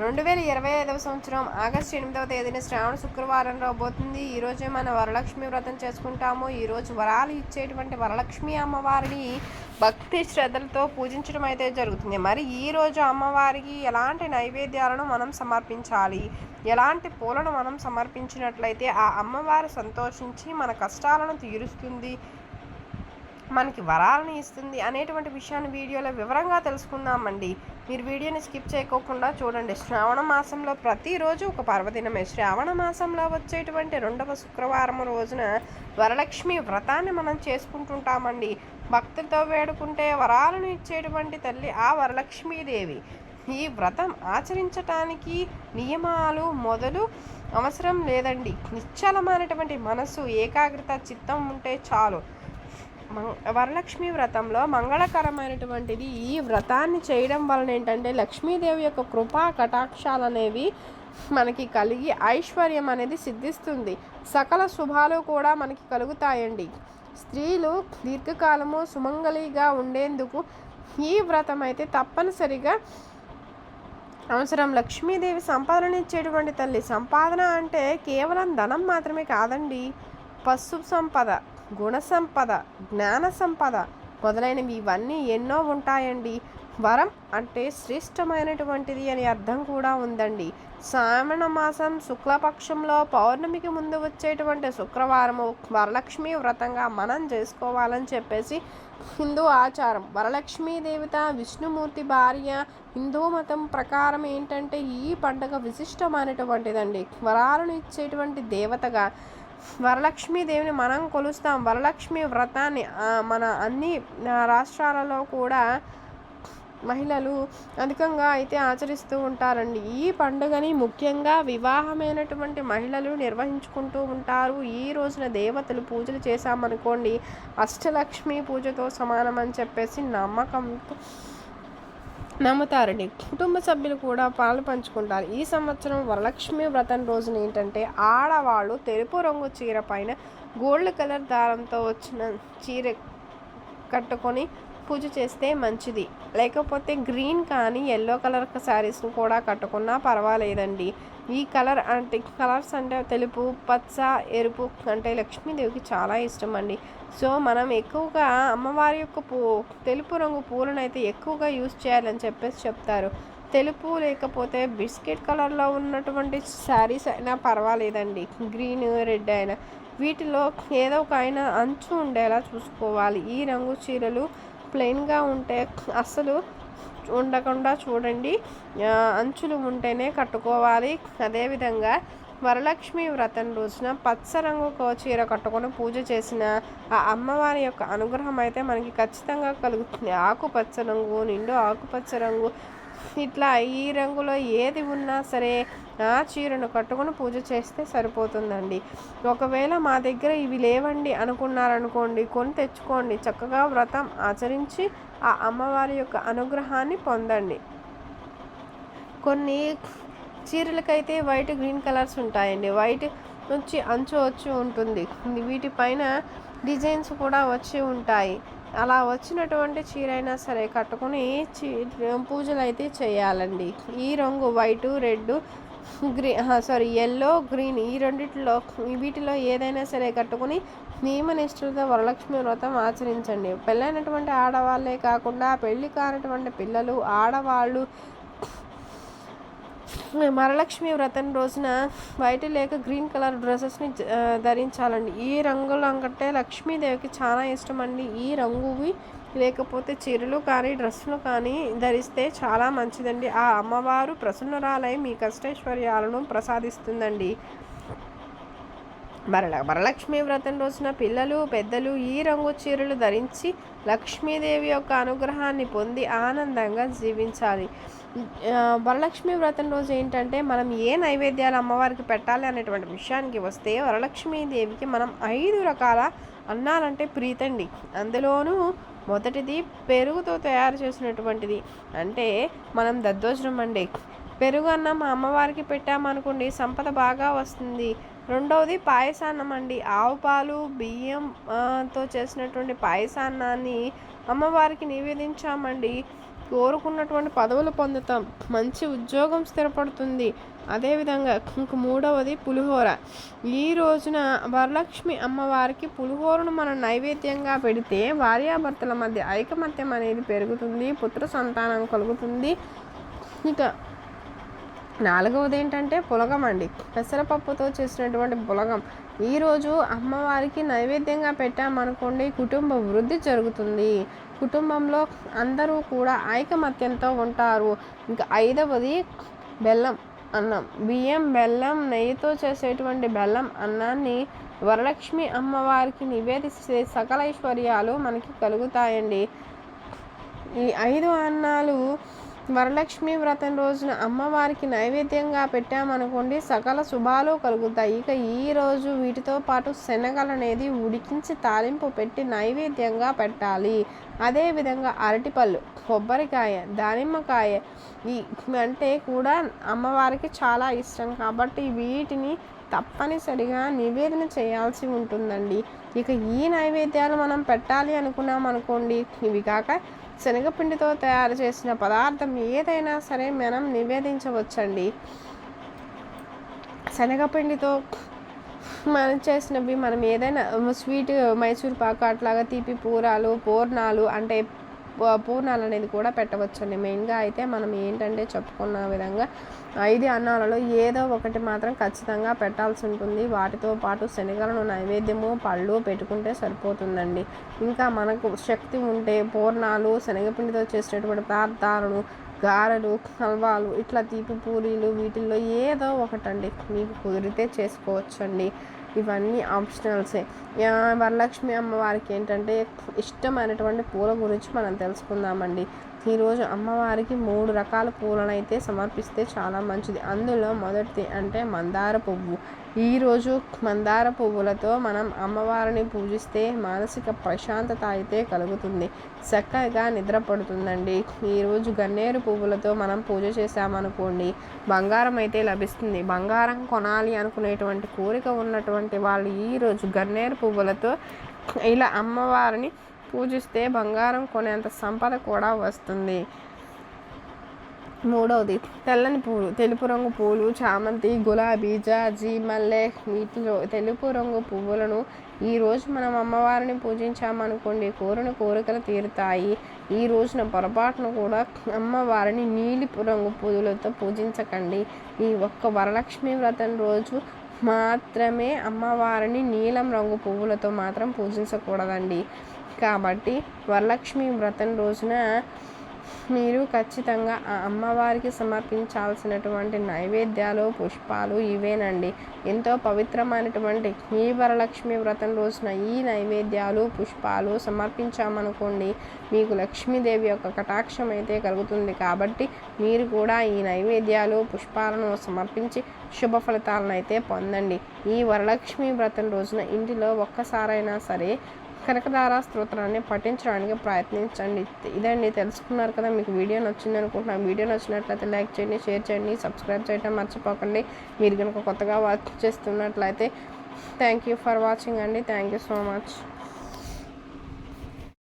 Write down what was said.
రెండు వేల ఇరవై ఐదవ సంవత్సరం ఆగస్టు ఎనిమిదవ తేదీన శ్రావణ శుక్రవారం రాబోతుంది. ఈరోజే మన వరలక్ష్మి వ్రతం చేసుకుంటాము. ఈరోజు వరాలు ఇచ్చేటువంటి వరలక్ష్మి అమ్మవారిని భక్తి శ్రద్ధలతో పూజించడం అయితే జరుగుతుంది. మరి ఈరోజు అమ్మవారికి ఎలాంటి నైవేద్యాలను మనం సమర్పించాలి? ఎలాంటి పూలను మనం సమర్పించినట్లయితే ఆ అమ్మవారు సంతోషించి మన కష్టాలను తీరుస్తుంది మనకి వరాలను ఇస్తుంది అనేటువంటి విషయాన్ని వీడియోలో వివరంగా తెలుసుకుందామండి. మీరు వీడియోని స్కిప్ చేయకోకుండా చూడండి. శ్రావణ మాసంలో ప్రతిరోజు ఒక పర్వదినమే. శ్రావణ మాసంలో వచ్చేటువంటి రెండవ శుక్రవారం రోజున వరలక్ష్మి వ్రతాన్ని మనం చేసుకుంటుంటామండి. భక్తితో వేడుకుంటే వరాలను ఇచ్చేటువంటి తల్లి ఆ వరలక్ష్మీదేవి. ఈ వ్రతం ఆచరించటానికి నియమాలు మొదలు అవసరం లేదండి. నిశ్చలమైనటువంటి మనసు ఏకాగ్రత చిత్తం ఉంటే చాలు. వరలక్ష్మి వ్రతంలో మంగళకరమైనటువంటిది ఈ వ్రతాన్ని చేయడం వలన ఏంటంటే లక్ష్మీదేవి యొక్క కృపా కటాక్షాలు అనేవి మనకి కలిగి ఐశ్వర్యం అనేది సిద్ధిస్తుంది. సకల శుభాలు కూడా మనకి కలుగుతాయండి. స్త్రీలు దీర్ఘకాలము సుమంగళిగా ఉండేందుకు ఈ వ్రతం అయితే తప్పనిసరిగా అవసరం. లక్ష్మీదేవి సంపాదన ఇచ్చేటువంటి తల్లి సంపాదన అంటే కేవలం ధనం మాత్రమే కాదండి పశు సంపద. గుణ సంపద జ్ఞాన సంపద మొదలైనవి ఇవన్నీ ఎన్నో ఉంటాయండి. వరం అంటే శ్రేష్టమైనటువంటిది అని అర్థం కూడా ఉందండి. శ్రావణ మాసం శుక్లపక్షంలో పౌర్ణమికి ముందు వచ్చేటువంటి శుక్రవారము వరలక్ష్మి వ్రతంగా మనం చేసుకోవాలని చెప్పేసి హిందూ ఆచారం. వరలక్ష్మీ దేవత విష్ణుమూర్తి భార్య హిందూ మతం ప్రకారం ఏంటంటే ఈ పండుగ విశిష్టమైనటువంటిదండి. వరాలను ఇచ్చేటువంటి దేవతగా వరలక్ష్మీదేవిని మనం కొలుస్తాం. వరలక్ష్మి వ్రతాన్ని మన అన్ని రాష్ట్రాలలో కూడా మహిళలు అధికంగా అయితే ఆచరిస్తూ ఉంటారండి. ఈ పండుగని ముఖ్యంగా వివాహమైనటువంటి మహిళలు నిర్వహించుకుంటూ ఉంటారు. ఈ రోజున దేవతలు పూజలు చేశామనుకోండి అష్టలక్ష్మి పూజతో సమానం అని చెప్పేసి నమ్మకంతో నమ్ముతారండి. కుటుంబ సభ్యులు కూడా పాలు పంచుకుంటారు. ఈ సంవత్సరం వరలక్ష్మి వ్రతం రోజున ఏంటంటే ఆడవాళ్ళు తెలుపు రంగు చీర పైన గోల్డ్ కలర్ దారంతో వచ్చిన చీర కట్టుకొని పూజ చేస్తే మంచిది. లేకపోతే గ్రీన్ కానీ ఎల్లో కలర్ శారీస్ కూడా కట్టుకున్నా పర్వాలేదండి. ఈ కలర్ అంటే కలర్స్ అంటే తెలుపు పచ్చ ఎరుపు అంటే లక్ష్మీదేవికి చాలా ఇష్టం అండి సో మనం ఎక్కువగా అమ్మవారి యొక్క పూ తెలుపు రంగు పూలను అయితే ఎక్కువగా యూస్ చేయాలని చెప్పేసి చెప్తారు. తెలుపు లేకపోతే బిస్కెట్ కలర్లో ఉన్నటువంటి శారీస్ అయినా పర్వాలేదండి. గ్రీన్ రెడ్ అయినా. వీటిలో ఏదో ఒక అయినా అంచు ఉండేలా చూసుకోవాలి. ఈ రంగు చీరలు ప్లెయిన్గా ఉంటే అస్సలు ఉండకుండా చూడండి. అంచులు ఉంటేనే కట్టుకోవాలి. అదేవిధంగా వరలక్ష్మి వ్రతం రోజున పచ్చ రంగు చీర కట్టుకొని పూజ చేసిన ఆ అమ్మవారి యొక్క అనుగ్రహం అయితే మనకి ఖచ్చితంగా కలుగుతుంది. ఆకుపచ్చ రంగు నిండు ఆకుపచ్చ రంగు ఇట్లా ఈ రంగులో ఏది ఉన్నా సరే ఆ చీరను కట్టుకొని పూజ చేస్తే సరిపోతుందండి. ఒకవేళ మా దగ్గర ఇవి లేవండి అనుకున్నారనుకోండి కొని తెచ్చుకోండి. చక్కగా వ్రతం ఆచరించి ఆ అమ్మవారి యొక్క అనుగ్రహాన్ని పొందండి. కొన్ని చీరలకైతే వైట్ గ్రీన్ కలర్స్ ఉంటాయండి. వైట్ నుంచి అంచు వచ్చి ఉంటుంది. వీటిపైన డిజైన్స్ కూడా వచ్చి ఉంటాయి. అలా వచ్చినటువంటి చీర అయినా సరే కట్టుకుని చీ పూజలు అయితే చేయాలండి. ఈ రంగు white red green sorry yellow green ఈ రెండిట్లో వీటిలో ఏదైనా సరే కట్టుకుని నియమనిష్ఠులతో వరలక్ష్మి వ్రతం ఆచరించండి. పెళ్ళైనటువంటి ఆడవాళ్ళే కాకుండా పెళ్ళి కానటువంటి పిల్లలు ఆడవాళ్ళు మరలక్ష్మి వ్రతం రోజున వైట్ లేక గ్రీన్ కలర్ డ్రెస్సెస్ని ధరించాలండి. ఈ రంగులు అంటే లక్ష్మీదేవికి చాలా ఇష్టం అండి ఈ రంగువి లేకపోతే చీరలు కానీ డ్రెస్సులు కానీ ధరిస్తే చాలా మంచిదండి. ఆ అమ్మవారు ప్రసన్నరాలై మీ కష్టైశ్వర్యాలను ప్రసాదిస్తుందండి. వరల వరలక్ష్మి వ్రతం రోజున పిల్లలు పెద్దలు ఈ రంగు చీరలు ధరించి లక్ష్మీదేవి యొక్క అనుగ్రహాన్ని పొంది ఆనందంగా జీవించాలి. వరలక్ష్మి వ్రతం రోజు ఏంటంటే మనం ఏ నైవేద్యాలు అమ్మవారికి పెట్టాలి అనేటువంటి విషయానికి వస్తే వరలక్ష్మీదేవికి మనం ఐదు రకాల అన్నాలంటే ప్రీతండి. అందులోనూ మొదటిది పెరుగుతో తయారు చేసినటువంటిది. అంటే మనం దద్దోజనం అండి. పెరుగు అన్నం అమ్మవారికి పెట్టామనుకోండి సంపద బాగా వస్తుంది. రెండవది పాయసాన్నం అండి ఆవు పాలు బియ్యంతో చేసినటువంటి పాయసాన్నాన్ని అమ్మవారికి నివేదించామండి. కోరుకున్నటువంటి పదవులు పొందుతాం. మంచి ఉద్యోగం స్థిరపడుతుంది. అదేవిధంగా ఇంక మూడవది పులిహోర. ఈ రోజున వరలక్ష్మి అమ్మవారికి పులిహోరను మనం నైవేద్యంగా పెడితే భార్యాభర్తల మధ్య ఐకమత్యం అనేది పెరుగుతుంది పుత్ర సంతానం కలుగుతుంది. ఇక నాలుగవది ఏంటంటే పులగం అండి పెసరపప్పుతో చేసినటువంటి పులగం. ఈరోజు అమ్మవారికి నైవేద్యంగా పెట్టామనుకోండి కుటుంబ వృద్ధి జరుగుతుంది. కుటుంబంలో అందరూ కూడా ఐకమత్యంతో ఉంటారు. ఇంకా ఐదవది బెల్లం అన్నం. బియ్యం బెల్లం నెయ్యితో చేసేటువంటి బెల్లం అన్నాన్ని వరలక్ష్మి అమ్మవారికి నివేదిస్తే సకల ఐశ్వర్యాలు మనకి కలుగుతాయండి. ఈ ఐదు అన్నాలు వరలక్ష్మి వ్రతం రోజున అమ్మవారికి నైవేద్యంగా పెట్టామనుకోండి సకల శుభాలు కలుగుతాయి. ఇక ఈ రోజు వీటితో పాటు శనగలు అనేది ఉడికించి తాలింపు పెట్టి నైవేద్యంగా పెట్టాలి. అదేవిధంగా అరటిపళ్ళు కొబ్బరికాయ దానిమ్మకాయ ఈ అంటే కూడా అమ్మవారికి చాలా ఇష్టం కాబట్టి వీటిని తప్పనిసరిగా నివేదన చేయాల్సి ఉంటుందండి. ఇక ఈ నైవేద్యాలు మనం పెట్టాలి అనుకున్నాం అనుకోండి ఇవి కాక శనగపిండితో తయారు చేసిన పదార్థం ఏదైనా సరే మనం నివేదించవచ్చండి. శనగపిండితో మనం చేసినవి మనం ఏదైనా స్వీట్ మైసూర్ పాకు అట్లాగా తీపి పూరాలు పూర్ణాలు అంటే పూర్ణాలు అనేది కూడా పెట్టవచ్చండి. మెయిన్గా అయితే మనం ఏంటంటే చెప్పుకున్న విధంగా ఐదు అన్నాలలో ఏదో ఒకటి మాత్రం ఖచ్చితంగా పెట్టాల్సి ఉంటుంది. వాటితో పాటు శనగలను నైవేద్యము పళ్ళు పెట్టుకుంటే సరిపోతుందండి. ఇంకా మనకు శక్తి ఉంటే పూర్ణాలు శనగపిండితో చేసేటటువంటి పదార్థాలను గారెలు హల్వాలు ఇట్లా తీపి పూరీలు వీటిల్లో ఏదో ఒకటండి. మీకు కుదిరితే చేసుకోవచ్చండి. ఇవన్నీ ఆప్షనల్సే. వరలక్ష్మి అమ్మవారికి ఏంటంటే ఇష్టమైనటువంటి పూల గురించి మనం తెలుసుకుందామండి. ఈరోజు అమ్మవారికి మూడు రకాల పూలను అయితే సమర్పిస్తే చాలా మంచిది. అందులో మొదటిది అంటే మందార పువ్వు. ఈరోజు మందార పువ్వులతో మనం అమ్మవారిని పూజిస్తే మానసిక ప్రశాంతత అయితే కలుగుతుంది. చక్కగా నిద్రపడుతుందండి. ఈరోజు గన్నేరు పువ్వులతో మనం పూజ చేసామనుకోండి బంగారం అయితే లభిస్తుంది. బంగారం కొనాలి అనుకునేటువంటి కోరిక ఉన్నటువంటి వాళ్ళు ఈరోజు గన్నేరు పువ్వులతో ఇలా అమ్మవారిని పూజిస్తే బంగారం కొనేంత సంపద కూడా వస్తుంది. మూడవది తెల్లని పూలు తెలుపు రంగు పూలు చామంతి గులాబీ జాజి మల్లె వీటిలో తెలుపు రంగు పువ్వులను ఈరోజు మనం అమ్మవారిని పూజించామనుకోండి కోరిన కోరికలు తీరుతాయి. ఈ రోజున పొరపాటును కూడా అమ్మవారిని నీలిపు రంగు పూలతో పూజించకండి. ఈ ఒక్క వరలక్ష్మి వ్రతం రోజు మాత్రమే అమ్మవారిని నీలం రంగు పువ్వులతో మాత్రం పూజించకూడదండి. కాబట్టి వరలక్ష్మి వ్రతం రోజున మీరు ఖచ్చితంగా ఆ అమ్మవారికి సమర్పించాల్సినటువంటి నైవేద్యాలు పుష్పాలు ఇవేనండి. ఎంతో పవిత్రమైనటువంటి ఈ వరలక్ష్మి వ్రతం రోజున ఈ నైవేద్యాలు పుష్పాలు సమర్పించామనుకోండి మీకు లక్ష్మీదేవి యొక్క కటాక్షం అయితే కలుగుతుంది. కాబట్టి మీరు కూడా ఈ నైవేద్యాలు పుష్పాలను సమర్పించి శుభ ఫలితాలను అయితే పొందండి. ఈ వరలక్ష్మి వ్రతం రోజున ఇంటిలో ఒక్కసారైనా సరే కనకదార స్తోత్రాన్ని పఠించడానికి ప్రయత్నించండి. ఇదండి. తెలుసుకున్నారు కదా మీకు వీడియో నచ్చింది అనుకుంటున్నాను వీడియో నచ్చినట్లయితే లైక్ చేయండి షేర్ చేయండి సబ్స్క్రైబ్ చేయడం మర్చిపోకండి. మీరు కనుక కొత్తగా వాచ్ చేస్తున్నట్లయితే థ్యాంక్ యూ ఫర్ వాచింగ్ అండి. Thank you so much.